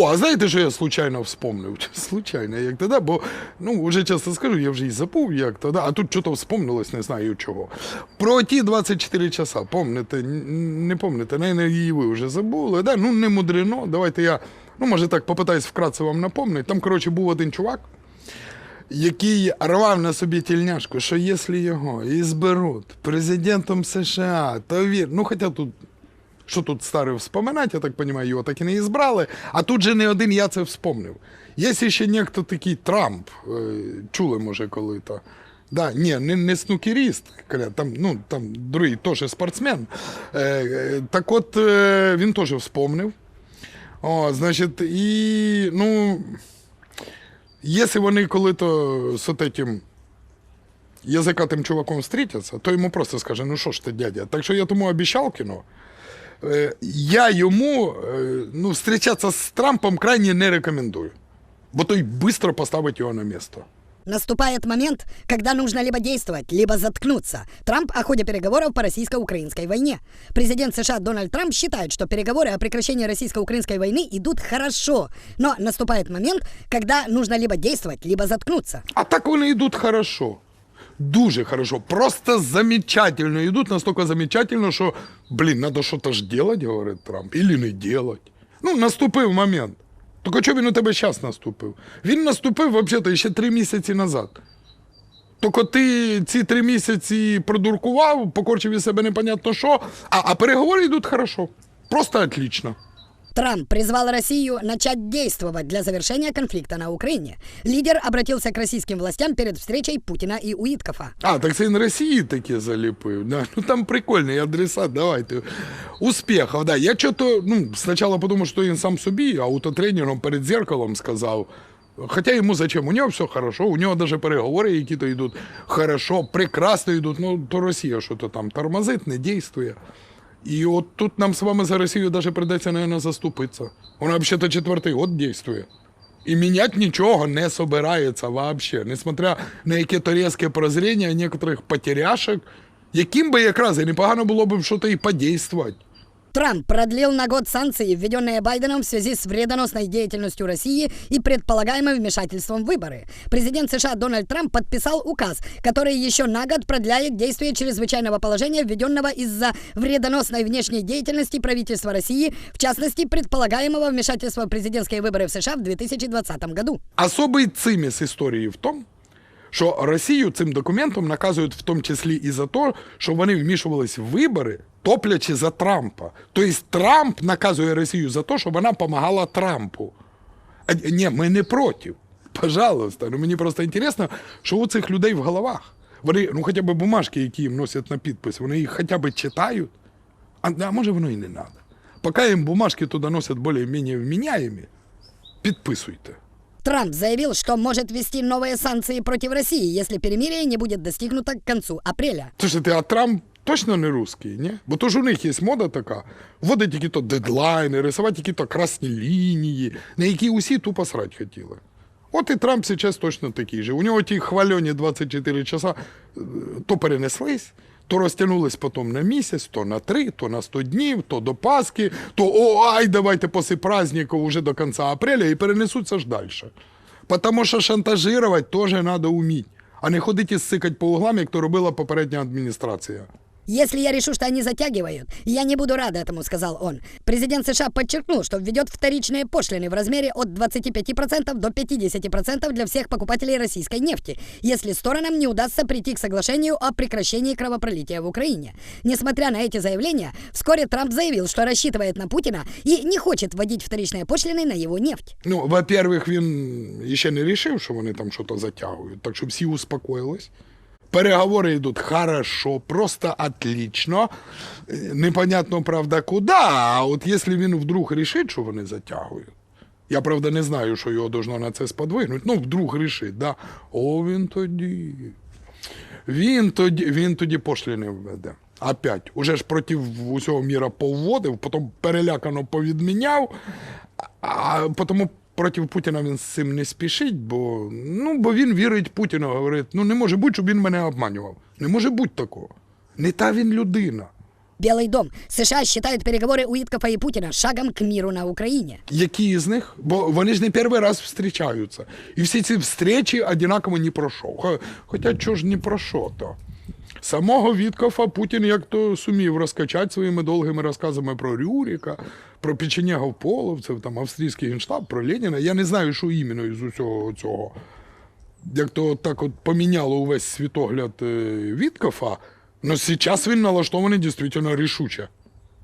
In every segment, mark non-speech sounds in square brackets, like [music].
О, а знаєте, що я случайно вспомнив? [laughs] Случайно, як тоді, бо ну вже часто скажу, я вже і забув, як тоді, а тут що-то вспомнилось, не знаю чого. Про ті 24 часа, помните, не помните, не її ви вже забули. Да? Ну не мудрено. Давайте я, ну може так попитаюсь вкратце вам напомнити. Там, коротше, був один чувак, який рвав на собі тільняшку, що якщо його і зберуть президентом США, то він, ну хоча тут що тут старе вспоминати, я так розумію, його так і не ізбрали. А тут же не один я це вспомнив. Є ще некто такий Трамп, е, чули, може, коли-то. Да, ні, не, не снукеріст, там, ну, там другий теж спортсмен. Е, е, так от е, він теж вспомнив. О, значить, і, ну, якщо вони коли-то з отетім язикатим чуваком зустрітяться, то йому просто скаже, ну що ж ти, дядя. Так що я тому обіцяв кіно. Е, я йому е, ну, зустрічатися з Трампом крайне не рекомендую. Бо той швидко поставить його на місце. Наступает момент, когда нужно либо действовать, либо заткнуться. Трамп о ходе переговоров по российско-украинской войне. Президент США Дональд Трамп считает, что переговоры о прекращении российско-украинской войны идут хорошо. Но наступает момент, когда нужно либо действовать, либо заткнуться. А так вони йдуть хорошо. Дуже хорошо. Просто замечательно. Йдуть настільки замечательно, що, блін, треба щось ж делать, говорить Трамп, или не делать. Ну, наступив момент. Тільки чого він у тебе зараз наступив? Він наступив, взагалі, ще три місяці назад. Тільки ти ці три місяці продуркував, покорчив із себе непонятно що, а, а переговори йдуть хорошо. Просто отлично. Трамп призвал Россию начать действовать для завершения конфликта на Украине. Лидер обратился к российским властям перед встречей Путина и Уиткофа. А, так це він Росії таке заліпив. Да? Ну там прикольний адресат, давайте. Успіхів, да. Я чого-то, ну, спочатку подумав, що він сам собі аутотренером перед зеркалом сказав. Хоча йому зачем? У нього все хорошо, у нього навіть переговори які-то йдуть хорошо, прекрасно йдуть. Ну, то Росія що-то там тормозить, не дійствує. І от тут нам з вами за Росію навіть придеться, мабуть, заступитися. Вона взагалі четвертий год дійствує. І міняти нічого не собирається вообще, несмотря на яке-то різке прозріння некоторих потеряшок, яким би якраз і непогано було б щось і подействувати. Трамп продлил на год санкции, введенные Байденом в связи с вредоносной деятельностью России и предполагаемым вмешательством в выборы. Президент США Дональд Трамп подписал указ, который еще на год продляет действие чрезвычайного положения, введенного из-за вредоносной внешней деятельности правительства России, в частности, предполагаемого вмешательства в президентские выборы в США в 2020 году. Особий циміс історії в тому, що Росію цим документом наказують в тому числі і за те, що вони вмішувались в вибори, Топлячи за Трампа. Тобто Трамп наказує Росію за те, що вона допомагала Трампу. А, ні, ми не проти. Пожалуйста. Ну мені просто інтересно, що у цих людей в головах. Вони, ну хоча б бумажки, які їм носять на підпис, вони їх хоча б читають. А, а може воно і не треба. Поки їм бумажки туди носять більш-менш вміняємі, підписуйте. Трамп заявил, что может ввести новые санкции против России, если перемирие не будет достигнуто к концу апреля. Слушайте, а Трамп точно не русский, ні? Бо то ж у них є мода така, вводить які-то дедлайни, рисувати які-то красні лінії, на які усі тупо срать хотіли. От і Трамп зараз точно такий же. У нього ті хвальоні 24 часа е, то перенеслись, то розтягнулись потім на місяць, то на три, то на 100 днів, то до Пасхи, то о, ай, давайте після праздників уже до кінця апреля і перенесуться ж далі. Тому що шантажувати теж треба вміти, а не ходити і сикати по углам, як то робила попередня адміністрація. Если я решу, что они затягивают, я не буду рад этому, сказал он. Президент США подчеркнул, что введет вторичные пошлины в размере от 25% до 50% для всех покупателей российской нефти, если сторонам не удастся прийти к соглашению о прекращении кровопролития в Украине. Несмотря на эти заявления, вскоре Трамп заявил, что рассчитывает на Путина и не хочет вводить вторичные пошлины на его нефть. Ну, во-первых, він ще не рішив, що вони там щось затягують, так що всі успокоїлись. Переговори йдуть хорошо, просто отлично. Е, Непонятно, правда, куди. А от якщо він вдруг рішить, що вони затягують, я правда не знаю, що його должно на це сподвигнути. Ну, вдруг рішить, да. О, він тоді. Він тоді, він тоді пошліни введе. Опять. Уже ж проти усього міра повводив, потім перелякано повідміняв, а тому проти Путіна він з цим не спішить, бо, ну, бо він вірить Путіну, говорить, ну не може бути, щоб він мене обманював. Не може бути такого. Не та він людина. Белый дом. США считают переговоры Уиткофа и Путина шагом к миру на Украине. Які з них? Бо вони ж не перший раз зустрічаються. І всі ці встречі одинаково не про що. Хоча чого ж не про що то? Самого Віткофа Путін як то сумів розкачати своїми довгими розказами про Рюріка, про печенєгов половців, там австрійський генштаб, про Леніна. Я не знаю, що іменно із усього цього. Як то так от поміняло увесь світогляд е, Віткофа, але зараз він налаштований дійсно рішуче.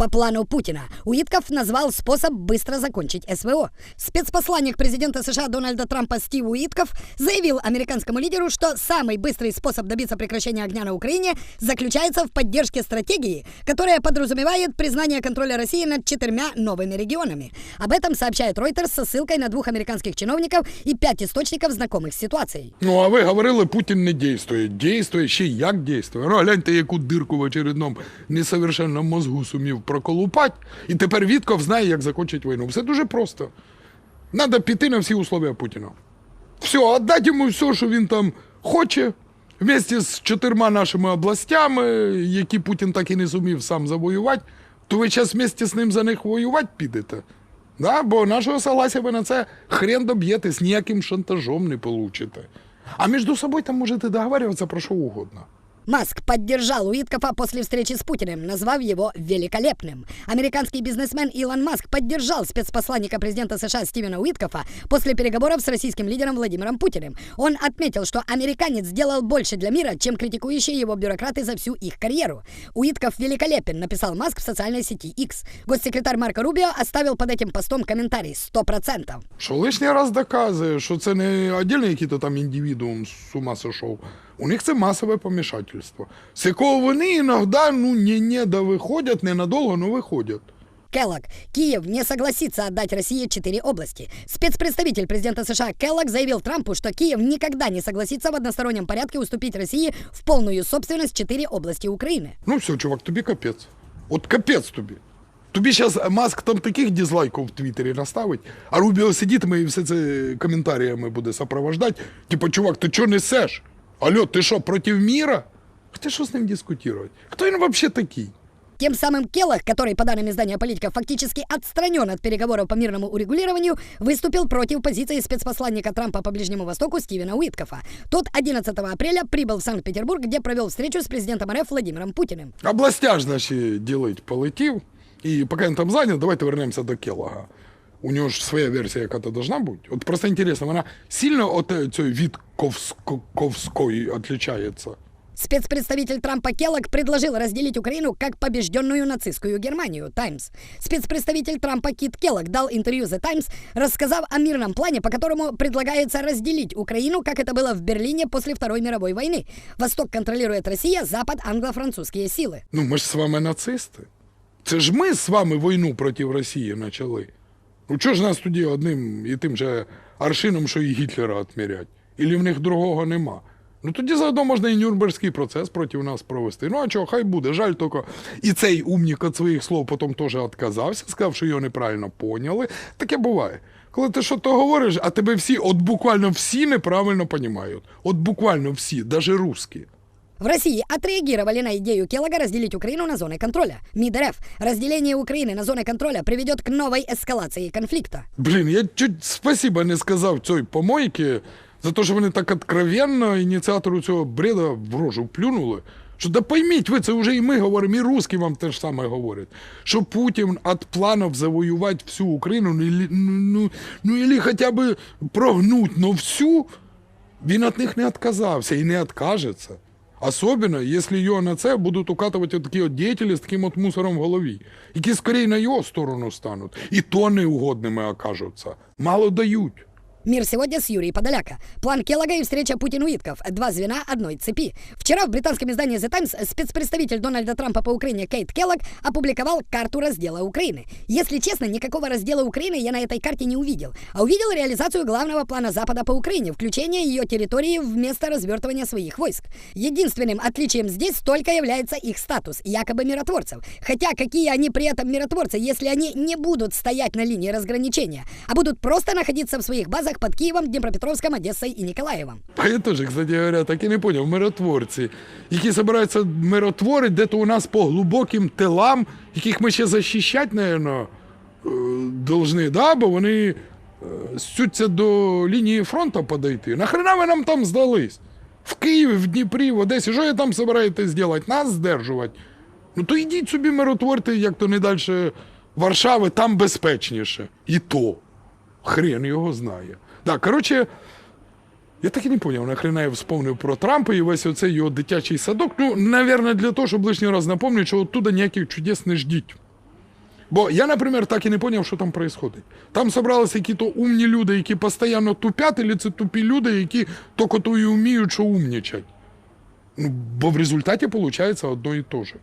По плану Путина Уитков назвал способ быстро закончить СВО. Спецпосланник президента США Дональда Трампа Стив Уитков заявил американскому лидеру, что самый быстрый способ добиться прекращения огня на Украине заключается в поддержке стратегии, которая подразумевает признание контроля России над четырьмя новыми регионами. Об этом сообщает Reuters со ссылкой на двух американских чиновников и пять источников, знакомых с ситуацией. Ну, а ви говорили, Путін не дійствує. Дійствує, ще й як дійствує. Ну, гляньте, яку дирку в очередному несовершенному мозгу сумів проколупать. І тепер Вітков знає, як закінчить війну. Все дуже просто. Надо піти на всі условия Путіна. Все, віддати йому все, що він там хоче, вместе з чотирма нашими областями, які Путін так і не зумів сам завоювати, то ви зараз вместе з ним за них воювати підете. Да? Бо нашого согласия ви на це хрен доб'єтесь, ніяким шантажом не получите. А між собою там можете договариваться про що угодно. Маск поддержал Уиткофа после встречи с Путиным, назвав его великолепным. Американский бизнесмен Илон Маск поддержал спецпосланника президента США Стивена Уиткофа после переговоров с российским лидером Владимиром Путиным. Он отметил, что американец сделал больше для мира, чем критикующие его бюрократы за всю их карьеру. Уитков великолепен, написал Маск в социальной сети X. Госсекретарь Марко Рубио оставил под этим постом комментарий 100%. Що лишній раз доказує, що це не отдельний який-то там індивідуум з ума сошов. У них це масове помішательство, з якого вони іноді, ну, не-не, да виходять, ненадовго, но виходять. Келлог. Киев не согласится отдать России четыре области. Спецпредставитель президента США Келлог заявил Трампу, что Киев никогда не согласится в одностороннем порядке уступить России в полную собственность четыре области Украины. Ну все, чувак, тобі капець. От капець тобі. Тобі зараз Маск там таких дизлайків в Твіттері наставить, а Рубіо сидітиме і все це коментарями буде сопровождати. Типа, чувак, ти чого несеш? Алло, ти що, проти міра? Хотя що з ним дискутувати? Хто він взагалі такий? Тем самым Келлог, который, по данным издания «Политика», фактически отстранен от переговоров по мирному урегулированию, выступил против позиции спецпосланника Трампа по Ближнему Востоку Стивена Уиткофа. Тот 11 апреля прибыл в Санкт-Петербург, где провел встречу с президентом РФ Владимиром Путиным. Областя ж наші ділить полетів. І поки він там зайнят, давайте вернемося до Келлога. У нього ж своя версія, яка то должна бути. От просто інтересно, вона сильно от е, цієї від Ковської відрізняється. Спецпредставитель Трампа Келлог предложил разделить Украину как побежденную нацистскую Германию, Таймс. Спецпредставитель Трампа Кит Келлог дал интервью The Times, рассказав о мирном плане, по которому предлагается разделить Украину, как это было в Берлине после Второй мировой войны. Восток контролирует Россия, Запад – англо-французские силы. Ну, ми ж з вами нацисти. Це ж ми з вами війну проти Росії почали. Ну чого ж нас тоді одним і тим же аршином, що і Гітлера відмірять? Ілі в них другого нема? Ну тоді заодно можна і Нюрнберзький процес проти нас провести. Ну а чого, хай буде. Жаль тільки. І цей умнік від своїх слов потім теж відказався, сказав, що його неправильно поняли. Таке буває. Коли ти що то говориш, а тебе всі, от буквально всі неправильно розуміють. От буквально всі, навіть русські. В России отреагировали на идею Келлога разделить Украину на зоны контроля. МИД РФ. Разделение Украины на зоны контроля приведет к новой эскалации конфликта. Блін, я чуть спасіба не сказав цій помойки за те, що вони так откровенно ініціатору цього бреда в рожу плюнули. Що да пойміть ви, це вже і ми говоримо, і русські вам те ж саме говорять. Що Путін від планів завоювати всю Україну, ну, ілі- ну, ну, ну или хоча б прогнуть, но всю, він від них не відказався і не відкажеться. Особенно, якщо його на це будуть укатувати такі от діятелі з таким от мусором в голові, які скорее на його сторону стануть, і то неугодними окажуться. Мало дають. Мир сегодня с Юрием Подоляка. План Келлога и встреча Путин-Уитков. Два звена одной цепи. Вчера в британском издании The Times спецпредставитель Дональда Трампа по Украине Кейт Келлог опубликовал карту раздела Украины. Если честно, никакого раздела Украины я на этой карте не увидел, а увидел реализацию главного плана Запада по Украине, включение ее территории вместо развертывания своих войск. Единственным отличием здесь только является их статус, якобы миротворцев. Хотя какие они при этом миротворцы, если они не будут стоять на линии разграничения, а будут просто находиться в своих базах городах под Киевом, Днепропетровском, Одессой и Николаевом. А я теж, кстати говоря, так і не поняв, миротворці, які збираються миротворити де-то у нас по глибоким тилам, яких ми ще захищати, напевно, должны, да? бо вони е, сються до лінії фронту подойти. Нахрена ви нам там здались? В Києві, в Дніпрі, в Одесі, що ви там збираєтесь зробити? Нас здержувати? Ну то йдіть собі миротворте, як то не далі Варшави, там безпечніше. І то. Хрен його знає. Так, коротше, я так і не поняв, нахрена я вспомнив про Трампа і весь оцей його дитячий садок. Ну, напевно, для того, щоб лишній раз напомнити, що оттуда ніяких чудес не ждіть. Бо я, наприклад, так і не поняв, що там відбувається. Там зібралися якісь умні люди, які постійно тупять, або це тупі люди, які тільки то і вміють, що умнічать. Ну, бо в результаті виходить одно і те же.